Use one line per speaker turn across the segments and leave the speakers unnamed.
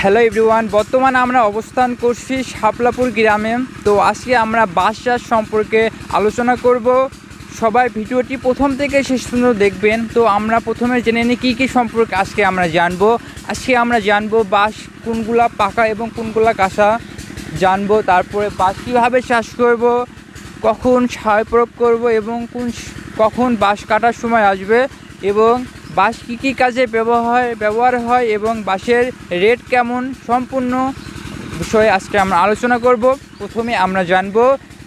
Hello everyone বর্তমানে আমরা অবস্থান করছি শাপলাপুর গ্রামে। তো আজকে আমরা বাস চাষ সম্পর্কে আলোচনা করব। সবাই ভিডিওটি প্রথম থেকে শেষ পর্যন্ত দেখবেন। তো আমরা প্রথমে জেনে নিই কী কী সম্পর্কে আজকে আমরা জানব। আজকে আমরা জানব বাস কোনগুলা পাকা এবং কোনগুলা কাঁচা। জানব তারপরে বাঁশ কীভাবে চাষ করব, কখন সার প্রয়োগ করব এবং কোন, কখন বাঁশ কাটার সময় আসবে এবং বাঁশ কী কী কাজে ব্যবহার ব্যবহার হয় এবং বাঁশের রেট কেমন? সম্পূর্ণ বিষয়ে আজকে আমরা আলোচনা করব। প্রথমে আমরা জানব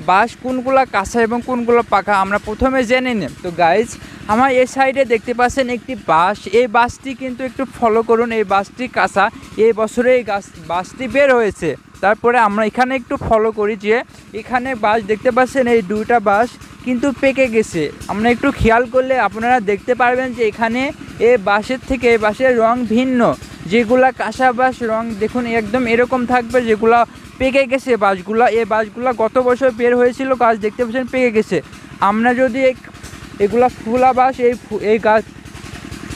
বাঁশ কোনগুলো কাঁচা এবং কোনগুলো পাকা। আমরা প্রথমে জেনে নেব। তো গাইজ আমার এই সাইডে দেখতে পাচ্ছেন একটি বাঁশ। এই বাসটি কিন্তু একটু ফলো করুন। এই বাসটি কাঁচা। এই বছরে এই গাছ বাসটি বের হয়েছে। তারপরে আমরা এখানে একটু ফলো করি যে এখানে বাস দেখতে পাচ্ছেন এই দুইটা বাস কিন্তু পেকে গেছে। আমরা একটু খেয়াল করলে আপনারা দেখতে পারবেন যে এখানে এ বাঁশের থেকে এই বাঁশের রং ভিন্ন। যেগুলা কাঁচা বাঁশ রং, দেখুন, একদম এরকম থাকবে যেগুলা পেকে গেছে বাঁশগুলা। এ বাঁশগুলা গত বছর বের হয়েছিল, গাছ দেখতে পাচ্ছেন, পেকে গেছে। আমরা যদি এগুলা ফুলা বাঁশ, এই এই গাছ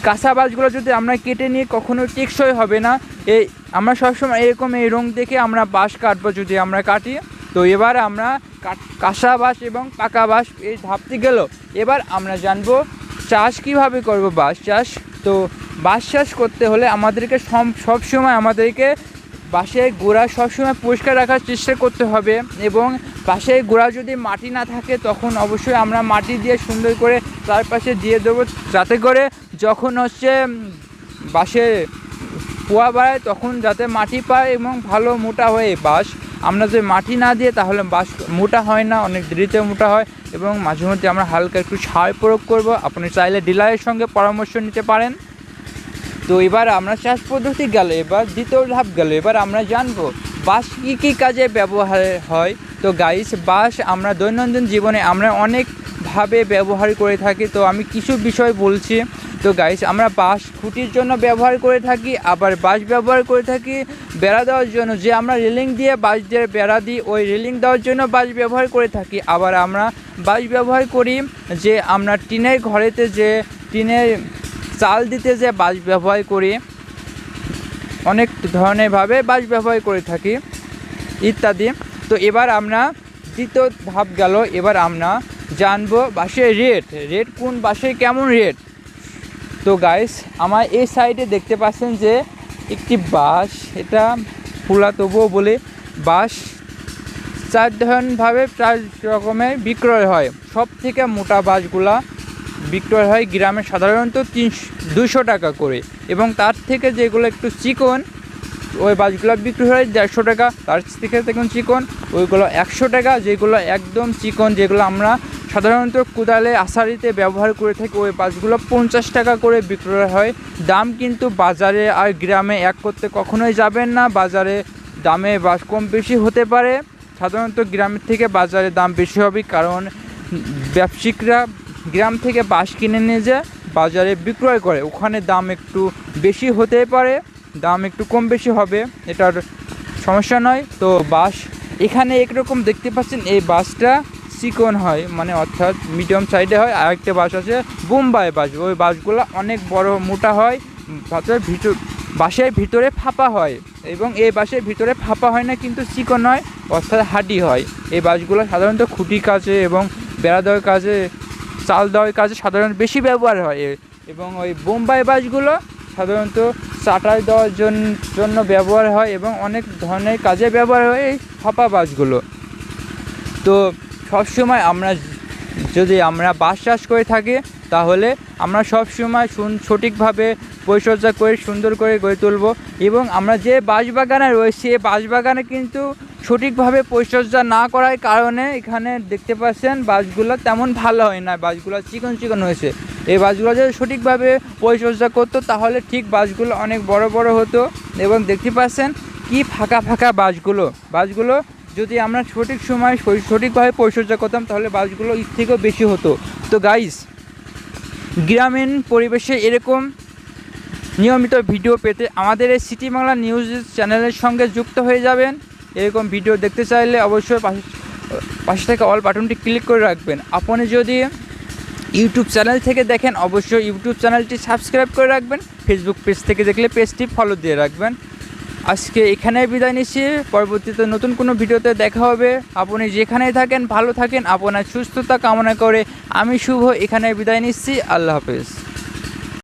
কাঁচা বাঁশগুলো যদি আমরা কেটে নিয়ে কখনো টেকসই হবে না। এই আমরা সবসময় এরকম এই রং দেখে আমরা বাঁশ কাটবো যদি আমরা কাটি। তো এবার আমরা কাঁচা বাঁশ এবং পাকা বাঁশ এই ধাপতে গেল। এবার আমরা জানব চাষ কীভাবে করব বাঁশ চাষ। তো বাঁশ চাষ করতে হলে আমাদেরকে সব- সবসময় আমাদেরকে বাঁশের গোড়া সবসময় পরিষ্কার রাখার চেষ্টা করতে হবে এবং বাঁশের গোড়া যদি মাটি না থাকে তখন অবশ্যই আমরা মাটি দিয়ে সুন্দর করে চারপাশে দিয়ে দেবো। যাতে করে যখন হচ্ছে বাঁশের পোয়া বাড়ায়, তখন যাতে মাটি পায় এবং ভালো মোটা হয়ে বাঁশ আমরা যদি মাটি না দিয়ে, তাহলে বাঁশ মোটা হয় না, অনেক দেরিতে মোটা হয় এবং মাঝে মধ্যে আমরা হালকা একটু সার প্রয়োগ করব। আপনি চাইলে ডিলারের সঙ্গে পরামর্শ নিতে পারেন। তো এবার আমরা চাষ পদ্ধতি গেল, এবার দ্বিতীয় ধাপ গেল। এবার আমরা জানব, বাঁশ কী কী কাজে ব্যবহার হয়? তো গাইস বাঁশ আমরা দৈনন্দিন জীবনে আমরা অনেকভাবে ব্যবহার করে থাকি। তো আমি কিছু বিষয় বলছি। তো গাইস আমরা বাঁশ খুঁটির জন্য ব্যবহার করে থাকি, আবার বাঁশ ব্যবহার করে থাকি বেড়া দেওয়ার জন্য। যে আমরা রেলিং দিয়ে বাঁশ দিয়ে বেড়া দিই, ওই রেলিং দেওয়ার জন্য বাঁশ ব্যবহার করে থাকি। আবার আমরা বাঁশ ব্যবহার করি যে আমরা টিনের ঘরেতে যে টিনের চাল দিতে যে বাঁশ ব্যবহার করি, অনেক ধরনের ভাবে বাঁশ ব্যবহার করে থাকি, ইত্যাদি। তো এবার আমরা দ্বিতীয় ধাপ গেল, এবার আমরা জানব বাঁশের রেট রেট কোন বাঁশের কেমন রেট তো গাইস আমার এই সাইডে দেখতে পাচ্ছেন যে একটি বাঁশ এটা ফুলা তবুও বলে বাঁশ চার ধরনভাবে চার রকমের বিক্রয় হয়। সব থেকে মোটা বাঁশগুলা বিক্রয় হয় গ্রামে সাধারণত তিনশো, দুশো টাকা করে এবং তার থেকে যেগুলো একটু চিকন, ওই বাসগুলো বিক্রি হয় দেড়শো টাকা, তার থেকে দেখুন চিকন, ওইগুলো একশো টাকা, যেগুলো একদম চিকন, যেগুলো আমরা সাধারণত কোদালে আষাঢ়িতে ব্যবহার করে থাকে ওই বাসগুলো পঞ্চাশ টাকা করে বিক্রয় হয়। দাম কিন্তু বাজারে আর গ্রামে এক করতে কখনোই যাবেন না। বাজারে দামে বাস কম বেশি হতে পারে। সাধারণত গ্রামের থেকে বাজারে দাম বেশি হবে কারণ ব্যবসায়িকরা গ্রাম থেকে বাঁশ কিনে নিয়ে যায় বাজারে বিক্রয় করে। ওখানে দাম একটু বেশি হতে পারে, দাম একটু কম বেশি হবে, এটার সমস্যা নয়। তো বাস এখানে একরকম দেখতে পাচ্ছেন, এই বাসটা চিকন হয় মানে অর্থাৎ মিডিয়াম সাইডে হয়, আর একটা বাস আছে বোম্বাই বাস। ওই বাসগুলো অনেক বড়, মোটা হয়, বাসের ভিতর, বাসের ভিতরে ফাঁপা হয় এবং এই বাসের ভিতরে ফাঁপা হয় না, কিন্তু চিকন হয়, অর্থাৎ হাডি হয়। এই বাসগুলো সাধারণত খুঁটি কাজে এবং বেড়া দেওয়ার কাজে চাল দেওয়ার কাজে সাধারণত বেশি ব্যবহার হয়। এবং ওই বোম্বাই বাসগুলো সাধারণত চাটাই দেওয়ার জন- জন্য ব্যবহার হয় এবং অনেক ধরনের কাজে ব্যবহার হয় এই ফাঁপা বাসগুলো। তো সবসময় আমরা যদি আমরা বাস চাষ করে থাকি, তাহলে আমরা সবসময় সুন- সঠিকভাবে পরিচর্যা করে, সুন্দর করে গড়ে তুলব এবং আমরা যে বাঁশবাগানে রয়েছি, এই বাঁশবাগানে কিন্তু সঠিকভাবে পরিচর্যা না করার কারণে এখানে দেখতে পাচ্ছেন বাসগুলো তেমন ভালো হয় না বাসগুলো চিকন চিকন হয়েছে। এই বাসগুলো যদি সঠিকভাবে পরিচর্যা করতো, তাহলে ঠিক বাসগুলো অনেক বড় বড় হতো এবং দেখতে পাচ্ছেন কি ফাঁকা ফাঁকা বাসগুলো বাসগুলো যদি আমরা সঠিক সময় সঠিকভাবে পরিচর্যা করতাম, তাহলে বাসগুলো এর থেকেও বেশি হতো। তো গাইস গ্রামীণ পরিবেশে এরকম নিয়মিত ভিডিও পেতে আমাদের এই সিটি বাংলা নিউজ চ্যানেলের সঙ্গে যুক্ত হয়ে যাবেন। এরকম ভিডিও দেখতে চাইলে অবশ্যই পাশে পাশে থেকে অল বাটনটি ক্লিক করে রাখবেন। আপনি যদি ইউটিউব চ্যানেল থেকে দেখেন, অবশ্যই ইউটিউব চ্যানেলটি সাবস্ক্রাইব করে রাখবেন। ফেসবুক পেজ থেকে দেখলে পেজটি ফলো দিয়ে রাখবেন। আজকে এখানে বিদায় নিচ্ছি। পরবর্তীতে নতুন কোনো ভিডিওতে দেখা হবে। আপনি যেখানেই থাকেন, ভালো থাকেন, আপনার সুস্থতা কামনা করে আমি শুভ এখানে বিদায় নিচ্ছি। আল্লাহ হাফেজ।